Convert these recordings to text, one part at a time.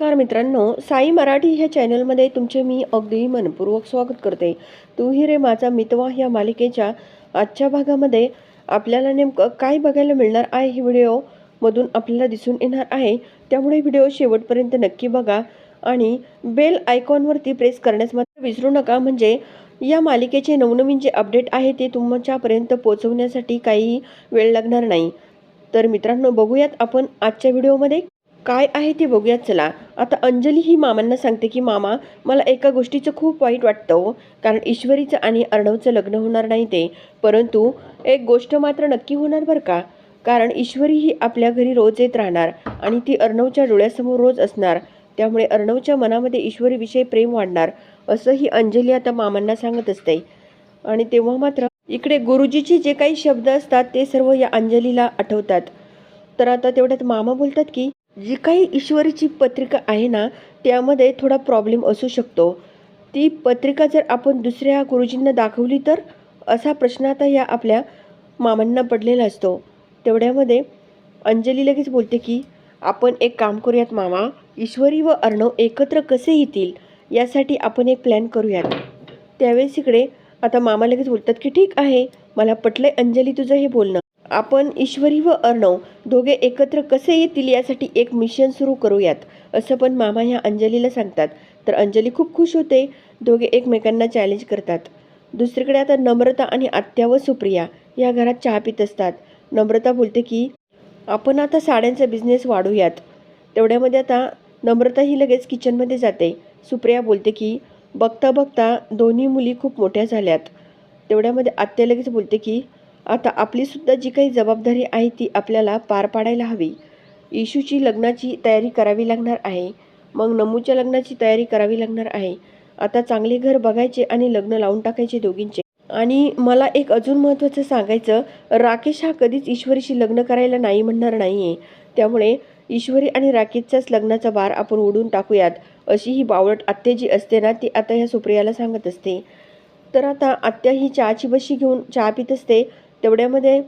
नमस्कार मित्रांनो साई मराठी ह्या चॅनलमध्ये तुमचे मी अगदी मनपूर्वक स्वागत करते. तू ही रे माझा मितवा ह्या मालिकेच्या आजच्या भागामध्ये आपल्याला नेमकं काय बघायला मिळणार आहे ही व्हिडिओमधून आपल्याला दिसून येणार आहे. त्यामुळे व्हिडिओ शेवटपर्यंत नक्की बघा आणि बेल आयकॉनवरती प्रेस करण्यास मात्र विसरू नका. म्हणजे या मालिकेचे नवनवीन जे अपडेट आहे ते तुमच्यापर्यंत पोहोचवण्यासाठी काही वेळ लागणार नाही. तर मित्रांनो बघूयात आपण आजच्या व्हिडिओमध्ये काय आहे ते बघूयात चला. आता अंजली ही मामांना सांगते की मामा मला एका गोष्टीचं खूप वाईट वाटतं हो. कारण ईश्वरीचं आणि अर्णवचं लग्न होणार नाही ते. परंतु एक गोष्ट मात्र नक्की होणार बरं का? कारण ईश्वरी ही आपल्या घरी रोज येत राहणार आणि ती अर्णवच्या डोळ्यासमोर रोज असणार. त्यामुळे अर्णवच्या मनामध्ये ईश्वरीविषयी प्रेम वाढणार असं ही अंजली आता मामांना सांगत असते. आणि तेव्हा मात्र इकडे गुरुजीचे जे काही शब्द असतात ते सर्व या अंजलीला आठवतात. तर आता तेवढ्यात मामा बोलतात की जी काही ईश्वरीची पत्रिका आहे ना त्यामध्ये थोडा प्रॉब्लेम असू शकतो. ती पत्रिका जर आपण दुसऱ्या गुरुजींना दाखवली तर असा प्रश्न आता या आपल्या मामांना पडलेला असतो. तेवढ्यामध्ये अंजली लगेच बोलते की आपण एक काम करूयात मामा ईश्वरी व अर्णव एकत्र कसे येतील यासाठी आपण एक प्लॅन करूयात. त्यावेळेस इकडे आता मामा लगेच बोलतात की ठीक आहे मला पटलंय अंजली तुझं हे बोलणं. आपण ईश्वरी व अर्णव दोघे एकत्र कसे येतील यासाठी एक मिशन सुरू करूयात असं पण मामा ह्या अंजलीला सांगतात. तर अंजली खूप खुश होते दोघे एकमेकांना चॅलेंज करतात. दुसरीकडे आता नम्रता आणि आत्या व सुप्रिया या घरात चहा पित असतात. नम्रता बोलते की आपण आता साड्यांचा बिझनेस वाढूयात. तेवढ्यामध्ये आता नम्रता ही लगेच किचनमध्ये जाते. सुप्रिया बोलते की बघता बघता दोन्ही मुली खूप मोठ्या झाल्यात. तेवढ्यामध्ये आत्या लगेच बोलते की आता आपलीसुद्धा जी काही जबाबदारी आहे ती आपल्याला पार पाडायला हवी. इशूची लग्नाची तयारी करावी लागणार आहे. मग नमूच्या लग्नाची तयारी करावी लागणार आहे. आता चांगले घर बघायचे आणि लग्न लावून टाकायचे दोघींचे. आणि मला एक अजून महत्त्वाचं सांगायचं राकेश हा कधीच ईश्वरीशी लग्न करायला नाही म्हणणार नाही आहे त्यामुळे ईश्वरी आणि राकेशच्याच लग्नाचा बार आपण ओढून टाकूयात अशी ही बावळट आत्या जी असते ना ती आता ह्या सुप्रियाला सांगत असते. तर आता आत्या ही चहाची बशी घेऊन चहा पित असते. तेवढ्यामध्ये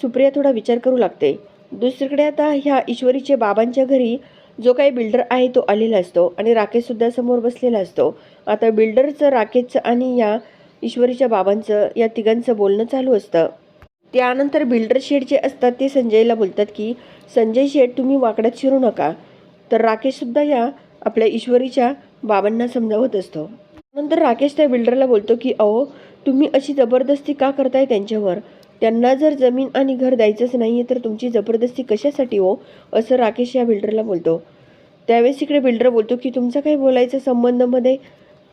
सुप्रिया थोडा विचार करू लागते. दुसरीकडे आता ह्या ईश्वरीच्या बाबांच्या घरी जो काही बिल्डर आहे तो आलेला असतो आणि राकेशसुद्धा समोर बसलेला असतो. आता बिल्डरचं राकेशचं आणि या ईश्वरीच्या बाबांचं या तिघांचं बोलणं चालू असतं. त्यानंतर बिल्डर शेठ जे असतात ते संजयला बोलतात की संजय शेठ तुम्ही वाकड्यात शिरू नका. तर राकेशसुद्धा या आपल्या ईश्वरीच्या बाबांना समजावत असतो. नंतर राकेश त्या बिल्डरला बोलतो की अहो तुम्ही अशी जबरदस्ती का करताय त्यांच्यावर? त्यांना जर जमीन आणि घर द्यायचंच नाही आहे तर तुमची जबरदस्ती कशासाठी हो? असं राकेश या बिल्डरला बोलतो. त्यावेळेस इकडे बिल्डर बोलतो की तुमचा काही बोलायचं संबंधमध्ये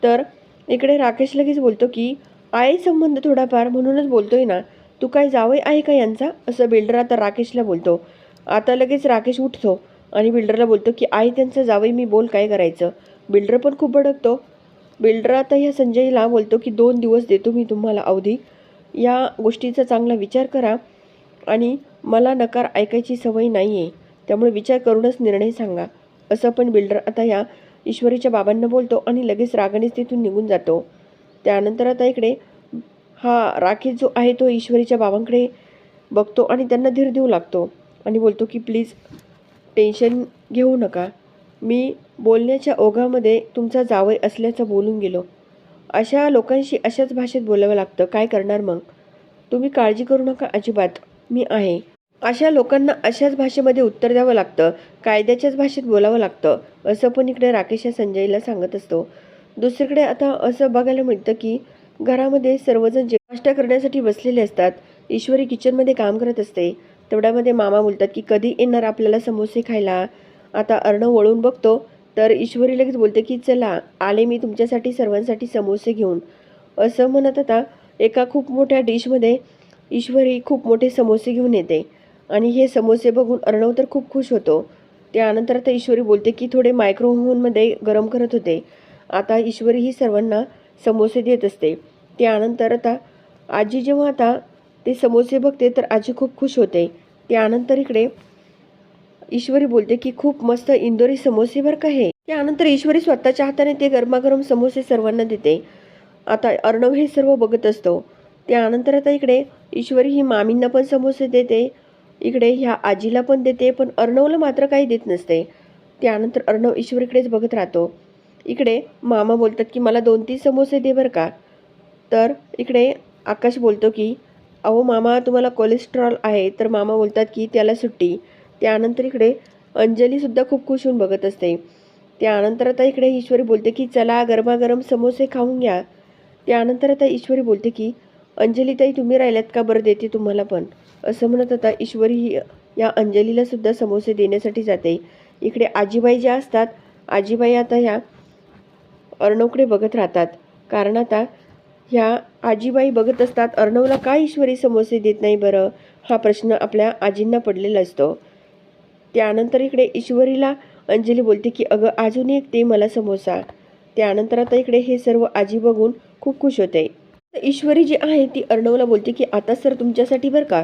तर इकडे राकेश लगेच बोलतो की आहे संबंध थोडाफार म्हणूनच बोलतोय ना. तू काय जावई आहे का यांचा? असं बिल्डर आता राकेशला बोलतो. आता लगेच राकेश उठतो आणि बिल्डरला बोलतो की आई त्यांचं जावई मी बोल काय करायचं? बिल्डर पण खूप भडकतो. बिल्डर आता ह्या संजयला बोलतो की दोन दिवस देतो मी तुम्हाला अवधी. या गोष्टीचा चांगला विचार करा आणि मला नकार ऐकायची सवय नाही आहे त्यामुळे विचार करूनच निर्णय सांगा. असं पण बिल्डर आता या ईश्वरीच्या बाबांना बोलतो आणि लगेच रागानेच तिथून निघून जातो. त्यानंतर आता इकडे हा राकेश जो आहे तो ईश्वरीच्या बाबांकडे बघतो आणि त्यांना धीर देऊ लागतो आणि बोलतो की प्लीज टेन्शन घेऊ नका. मी बोलण्याच्या ओघामध्ये तुमचा जावई असल्याचं बोलून गेलो. अशा लोकांशी अशाच भाषेत बोलावं लागतं. काय करणार मग? तुम्ही काळजी करू नका अजिबात. मी आहे. अशा लोकांना अशाच भाषेमध्ये उत्तर द्यावं लागतं. कायद्याच्याच भाषेत बोलावं लागतं. असं पण इकडे राकेश या संजयला सांगत असतो. दुसरीकडे आता असं बघायला मिळतं की घरामध्ये सर्वजण जे नाश्ता करण्यासाठी बसलेले असतात. ईश्वरी किचनमध्ये काम करत असते. तेवढ्यामध्ये मामा बोलतात की कधी येणार आपल्याला समोसे खायला? आता अर्णव वळून बघतो. तर ईश्वरी लगेच बोलते की चला आले मी तुमच्यासाठी सर्वांसाठी समोसे घेऊन. असं म्हणत आता एका खूप मोठ्या डिशमध्ये ईश्वरी खूप मोठे समोसे घेऊन येते. आणि हे समोसे बघून अर्णव तर खूप खुश होतो. त्यानंतर आता ईश्वरी बोलते की थोडे मायक्रोव्हनमध्ये गरम करत होते. आता ईश्वरी ही सर्वांना समोसे देत असते. त्यानंतर आता आजी जेव्हा आता ते समोसे बघते तर आजी खूप खुश होते. त्यानंतर इकडे ईश्वरी बोलते की खूप मस्त इंदोरी समोसे बरं का हे. त्यानंतर ईश्वरी स्वतःच्या हाताने ते गरमागरम समोसे सर्वांना देते. आता अर्णव हे सर्व बघत असतो. त्यानंतर आता इकडे ईश्वरी ही मामींना पण समोसे देते. इकडे ह्या आजीला पण देते पण अर्णवला मात्र काही देत नसते. त्यानंतर अर्णव ईश्वरीकडेच बघत राहतो. इकडे मामा बोलतात की मला दोन तीन समोसे दे बरं का. तर इकडे आकाश बोलतो की अहो मामा तुम्हाला कोलेस्ट्रॉल आहे. तर मामा बोलतात की त्याला सुट्टी. त्यानंतर इकडे अंजलीसुद्धा खूप खुश होऊन बघत असते. त्यानंतर आता इकडे ईश्वरी बोलते की चला गरमागरम समोसे खाऊन घ्या. त्यानंतर आता ईश्वरी बोलते की अंजलीताई तुम्ही राहिल्यात का बरं? देते तुम्हाला पण. असं म्हणत आता ईश्वरी ही या अंजलीला सुद्धा समोसे देण्यासाठी जाते. इकडे आजीबाई ज्या असतात आजीबाई आता ह्या अर्णवकडे बघत राहतात. कारण आता ह्या आजीबाई बघत असतात अर्णवला का ईश्वरी समोसे देत नाही बरं? हा प्रश्न आपल्या आजींना पडलेला असतो. त्यानंतर इकडे ईश्वरीला अंजली बोलते की अगं अजून एक ते मला समोसा. त्यानंतर आता इकडे हे सर्व आजी बघून खूप खुश होते. ईश्वरी जी आहे ती अर्णवला बोलते की आता सर तुमच्यासाठी बरं का?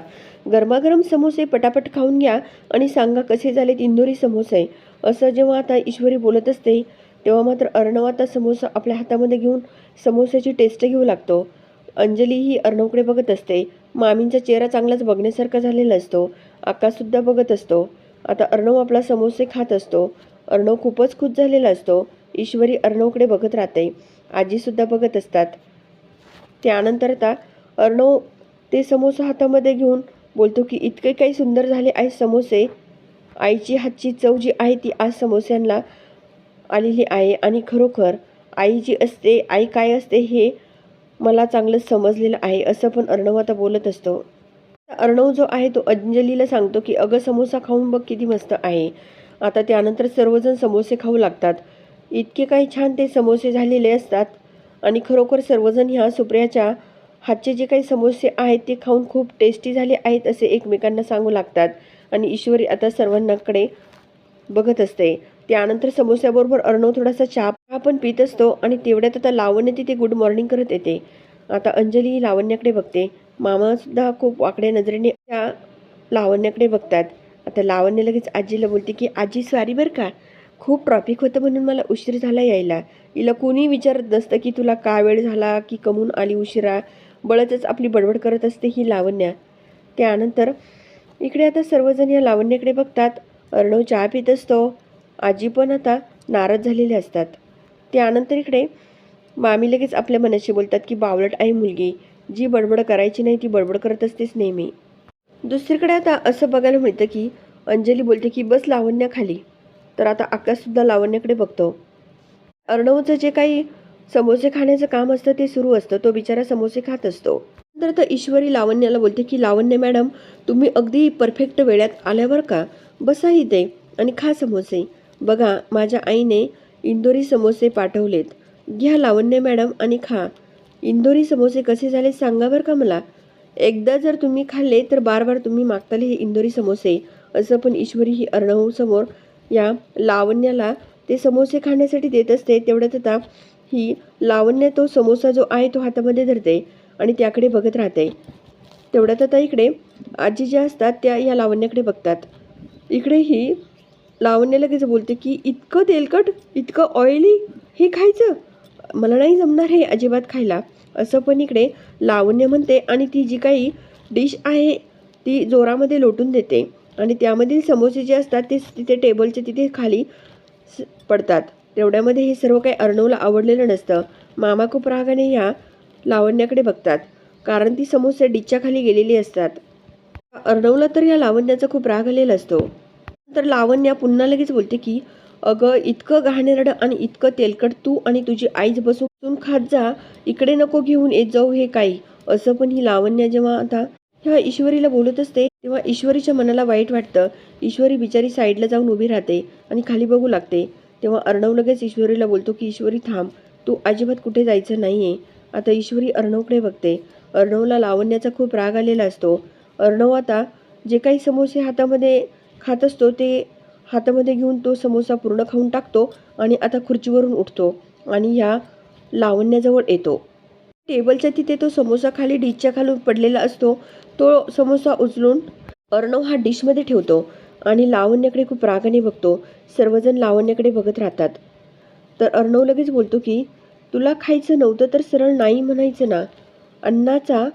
गरमागरम समोसे पटापट खाऊन घ्या आणि सांगा कसे झालेत इंदोरी समोसे. असं जेव्हा आता ईश्वरी बोलत असते तेव्हा मात्र अर्णव आता समोसा आपल्या हातामध्ये घेऊन समोस्याची टेस्ट घेऊ लागतो. अंजली ही अर्णवकडे बघत असते. मामींचा चेहरा चांगलाच बघण्यासारखा झालेला असतो. आकाशसुद्धा बघत असतो. आता अर्णव आपला समोसे खात असतो. अर्णव खूपच खुश झालेला असतो. ईश्वरी अर्णवकडे बघत राहते. आजीसुद्धा बघत असतात. त्यानंतर आता अर्णव ते समोसा हातामध्ये घेऊन बोलतो की इतके काही सुंदर झाले आहे समोसे. आईची हातची चव जी आहे ती आज समोस्यांना आलेली आहे आणि खरोखर आई जी असते आई काय असते हे मला चांगलं समजलेलं आहे असं पण अर्णव आता बोलत असतो. अर्णव जो आहे तो अंजलीला सांगतो की अगं समोसा खाऊन बघ किती मस्त आहे. आता त्यानंतर सर्वजण समोसे खाऊ लागतात. इतके काही छान ते समोसे झालेले असतात आणि खरोखर सर्वजण ह्या सुप्रियाच्या हातचे जे काही समोसे आहेत ते खाऊन खूप टेस्टी झाले आहेत असे एकमेकांना सांगू लागतात आणि ईश्वरी आता सर्वांनाकडे बघत असते. त्यानंतर समोस्याबरोबर अर्णव थोडासा चहा पण पित असतो आणि तेवढ्यात आता लावण्य तिथे गुड मॉर्निंग करत येते. आता अंजली ही लावण्याकडे बघते. मामासुद्धा खूप वाकड्या नजरेने त्या लावण्याकडे बघतात. आता लावण्य लगेच आजीला बोलते की आजी सॉरी बरं का. खूप ट्रॉफिक होतं म्हणून मला उशीर झाला यायला. हिला कोणी विचारत नसतं की तुला का वेळ झाला की कमून आली उशिरा. बळतच आपली बडबड करत असते ही लावण्या. त्यानंतर इकडे आता सर्वजण या लावण्याकडे बघतात. अर्णव चहा पित असतो. आजी पण आता नाराज झालेले असतात. त्यानंतर इकडे मामी लगेच आपल्या मनाशी बोलतात की बावलट आहे मुलगी. जी बडबड करायची नाही ती बडबड करत असतेच नेहमी. दुसरीकडे आता असं बघायला मिळतं की अंजली बोलते की बस लावण्या खाली तर आता आकाशसुद्धा लावण्याकडे बघतो. अर्णवचं जे काही समोसे खाण्याचं काम असतं ते सुरू असतं. तो बिचारा समोसे खात असतो. नंतर तर ईश्वरी लावण्याला बोलते की लावण्य मॅडम तुम्ही अगदी परफेक्ट वेळात आल्यावर का? बसा इथे आणि खा समोसे. बघा माझ्या आईने इंदोरी समोसे पाठवलेत. घ्या लावण्य मॅडम आणि खा. इंदोरी समोसे कसे झाले सांगा बरं का मला. एकदा जर तुम्ही खाल्ले तर बार बार तुम्ही मागताले हे इंदोरी समोसे. असं पण ईश्वरी ही अर्णव समोर या लावण्याला ते समोसे खाण्यासाठी देत असते. तेवढ्यात आता ही लावण्य तो समोसा जो आहे तो हातामध्ये धरते आणि त्याकडे बघत राहते. तेवढ्यात आता इकडे आजी ज्या असतात त्या या लावण्याकडे बघतात. इकडे ही लावण्य लगेच बोलते की इतकं तेलकट इतकं ऑइली हे खायचं? मला नाही जमणार हे अजिबात खायला. असं पण इकडे लावण्य म्हणते आणि ती जी काही डिश आहे ती जोरामध्ये लोटून देते. आणि त्यामधील समोसे जे असतात ते तिथे टेबलचे तिथे खाली स- पडतात. तेवढ्यामध्ये हे सर्व काही अर्णवला आवडलेलं नसतं. मामा खूप रागाने ह्या लावण्याकडे बघतात. कारण ती समोसे डिशच्या खाली गेलेली असतात. अर्णवला तर या लावण्याचा खूप राग आलेला असतो. तर लावण्या पुन्हा लगेच बोलते की अगं इतकं घाणेरडं आणि इतकं तेलकट तू आणि तुझी आईच बसून खात जा. इकडे नको घेऊन येत जाऊ हे काही. असं पण ही लावण्या जेव्हा आता ह्या ईश्वरीला बोलत असते तेव्हा ईश्वरीच्या मनाला वाईट वाटतं. ईश्वरी बिचारी साईडला जाऊन उभी राहते आणि खाली बघू लागते. तेव्हा अर्णव लगेच ईश्वरीला बोलतो की ईश्वरी थांब. तू अजिबात कुठे जायचं नाही आहे आता ईश्वरी अर्णवकडे बघते. अर्णवला लावण्याचा खूप राग आलेला असतो. अर्णव आता जे काही समोसे हातामध्ये खात असतो ते हातामध्ये घेऊन तो समोसा पूर्ण खाऊन टाकतो आणि आता खुर्चीवरून उठतो आणि ह्या लावण्याजवळ येतो. टेबलच्या तिथे तो समोसा खाली डिशच्या खालून पडलेला असतो. तो समोसा उचलून अर्णव हा डिशमध्ये ठेवतो आणि लावण्याकडे खूप रागाने बघतो. सर्वजण लावण्याकडे बघत राहतात. तर अर्णव लगेच बोलतो की तुला खायचं नव्हतं तर सरळ नाही म्हणायचं ना? अन्नाचा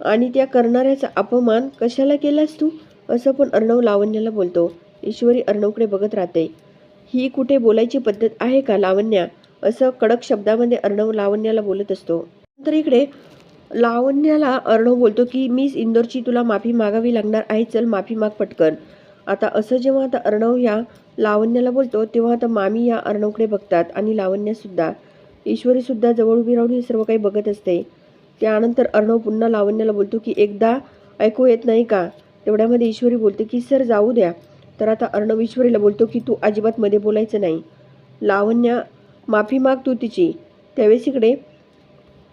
आणि त्या करणाऱ्याचा अपमान कशाला केलास तू? असं पण अर्णव लावण्याला बोलतो. ईश्वरी अर्णवकडे बघत राहते. ही कुठे बोलायची पद्धत आहे का लावण्या? असं कडक शब्दामध्ये अर्णव लावण्याला बोलत असतो. तर इकडे लावण्याला अर्णव बोलतो की मीस इंदोरची तुला माफी मागावी लागणार आहे चल माफी माग पटकन. आता असं जेव्हा आता अर्णव या लावण्याला बोलतो तेव्हा आता मामी या अर्णवकडे बघतात आणि लावण्यासुद्धा ईश्वरीसुद्धा जवळ उभी राहून हे सर्व काही बघत असते. त्यानंतर अर्णव पुन्हा लावण्याला बोलतो की एकदा ऐकू येत नाही का? तेवढ्यामध्ये ईश्वरी बोलते की सर जाऊ द्या. तर आता अर्णव ईश्वरीला बोलतो की तू अजिबात मध्ये बोलायचं नाही. लावण्या माफी माग तू तिची. त्यावेळेस इकडे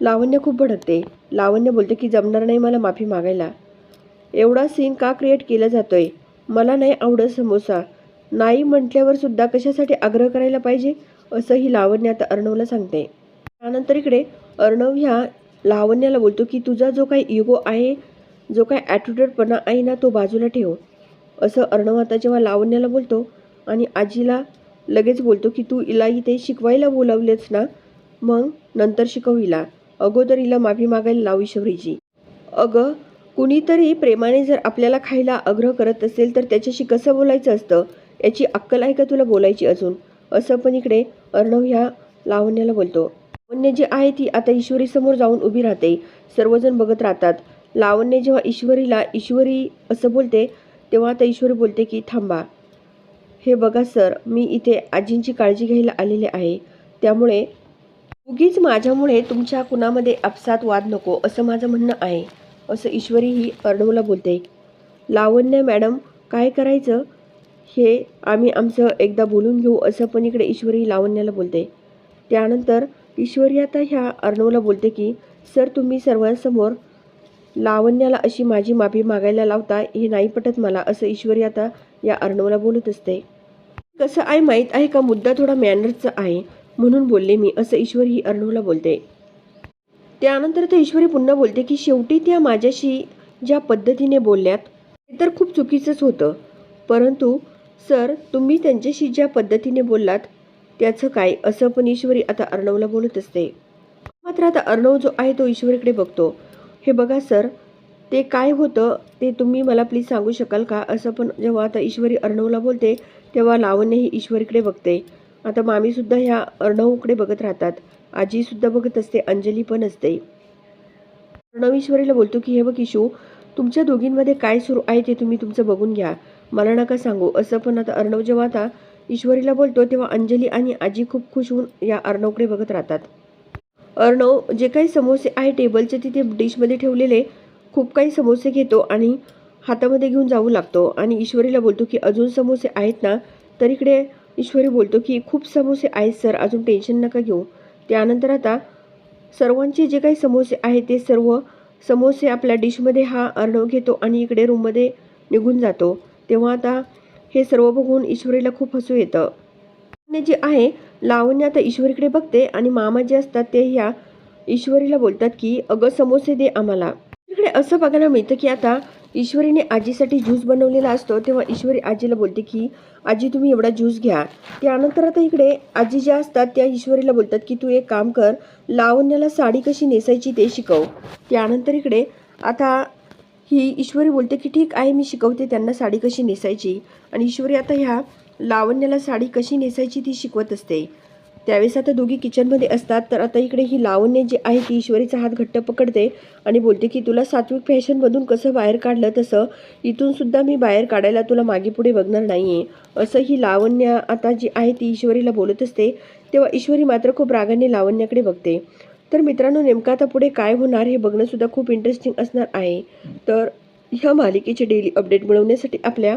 लावण्य खूप भडकते. लावण्य बोलते की जमणार नाही मला माफी मागायला. एवढा सीन का क्रिएट केला जातोय? मला नाही आवडत समोसा. नाही म्हटल्यावर सुद्धा कशासाठी आग्रह करायला पाहिजे? असंही लावण्य आता अर्णवला सांगते. त्यानंतर इकडे अर्णव ह्या लावण्याला बोलतो की तुझा जो काही इगो आहे जो काही ॲटिट्यूडपणा आहे ना तो बाजूला ठेव. असं अर्णव आता जेव्हा लावण्याला बोलतो आणि आजीला लगेच बोलतो की तू हिला इथे शिकवायला बोलावलेच ना मग नंतर शिकव हिला अगोदर हिला माफी मागायला लाव ईश्वरीची अगं कुणीतरी प्रेमाने जर आपल्याला खायला आग्रह करत असेल तर त्याच्याशी कसं बोलायचं असतं? याची अक्कल आहे का तुला बोलायची अजून? असं पण इकडे अर्णव ह्या लावण्याला बोलतो. लावण्य जी आहे ती आता ईश्वरीसमोर जाऊन उभी राहते. सर्वजण बघत राहतात. लावण्य जेव्हा ईश्वरीला ईश्वरी असं बोलते तेव्हा आता ईश्वरी बोलते की थांबा. हे बघा सर मी इथे आजींची काळजी घ्यायला आलेले आहे. त्यामुळे उगीच माझ्यामुळे तुमच्या कुणामध्ये आपसात वाद नको असं माझं म्हणणं आहे असं ईश्वरीही अर्णवला बोलते. लावण्य मॅडम काय करायचं? हे आम्ही आमचं एकदा बोलून घेऊ असं पण इकडे ईश्वरी लावण्याला बोलते. त्यानंतर ईश्वरी आता ह्या अर्णवला बोलते की सर तुम्ही सर्वांसमोर लावण्याला अशी माझी माफी मागायला लावता हे नाही पटत मला असं ईश्वरी आता या अर्णवला बोलत असते. कसं आहे माहीत आहे का मुद्दा थोडा मॅनर्सचा आहे म्हणून बोलले मी असं ईश्वरी ही अर्णवला बोलते. त्यानंतर तर ईश्वरी पुन्हा बोलते की शेवटी त्या माझ्याशी ज्या पद्धतीने बोलल्यात ते तर खूप चुकीचंच होतं. परंतु सर तुम्ही त्यांच्याशी ज्या पद्धतीने बोललात त्याचं काय? असं पण ईश्वरी आता अर्णवला बोलत असते. मात्र आता अर्णव जो आहे तो ईश्वरीकडे बघतो. हे बघा सर ते काय होतं ते तुम्ही मला प्लीज सांगू शकाल का? असं पण जेव्हा आता ईश्वरी अर्णवला बोलते तेव्हा लावण्य ही ईश्वरीकडे बघते. आता मामीसुद्धा ह्या अर्णवकडे बघत राहतात. आजीसुद्धा बघत असते अंजली पण असते. अर्णव ईश्वरीला बोलतो की हे बघ इशू तुमच्या दोघींमध्ये काय सुरू आहे ते तुम्ही तुमचं बघून घ्या. मला नका सांगू. असं पण आता अर्णव जेव्हा आता ईश्वरीला बोलतो तेव्हा अंजली आणि आजी खूप खुश होऊन या अर्णवकडे बघत राहतात. अर्णव जे काही समोसे आहे टेबलच्या तिथे डिशमध्ये ठेवलेले खूप काही समोसे घेतो आणि हातामध्ये घेऊन जाऊ लागतो. आणि ईश्वरीला बोलतो की अजून समोसे आहेत ना? तर इकडे ईश्वरी बोलतो की खूप समोसे आहेत सर. अजून टेन्शन नका घेऊ. त्यानंतर आता सर्वांचे जे काही समोसे आहेत ते सर्व समोसे आपल्या डिशमध्ये हा अर्णव घेतो आणि इकडे रूममध्ये निघून जातो. तेव्हा आता हे सर्व बघून ईश्वरीला खूप हसू येतं. लावण्य जे आहे लावण्य आता ईश्वरीकडे बघते आणि मामा जे असतात ते ह्या ईश्वरीला बोलतात की अगं समोसे दे आम्हाला. इकडे असं बघायला मिळतं की आता ईश्वरीने आजीसाठी ज्यूस बनवलेला असतो तेव्हा ईश्वरी आजीला बोलते की आजी तुम्ही एवढा ज्यूस घ्या. त्यानंतर आता इकडे आजी ज्या असतात त्या ईश्वरीला बोलतात की तू एक काम कर लावण्याला साडी कशी नेसायची ते शिकव. त्यानंतर इकडे आता ही ईश्वरी बोलते की ठीक आहे मी शिकवते त्यांना साडी कशी नेसायची. आणि ईश्वरी आता ह्या लावण्याला साडी कशी नेसायची ती शिकवत असते. त्यावेळेस आता दोघी किचनमध्ये असतात तर आता इकडे ही लावण्य जी आहे ती ईश्वरीचा हात घट्ट पकडते आणि बोलते की तुला सात्विक फॅशनमधून कसं बाहेर काढलं तसं? इथून सुद्धा मी बाहेर काढायला तुला मागे पुढे बघणार नाही आहे असं ही लावण्य आता जी आहे ती ईश्वरीला बोलत असते तेव्हा ईश्वरी मात्र खूप रागाने लावण्याकडे बघते. तर मित्रांनो नेमकं आता पुढे काय होणार हे बघणंसुद्धा खूप इंटरेस्टिंग असणार आहे. तर ह्या मालिकेचे डेली अपडेट मिळवण्यासाठी आपल्या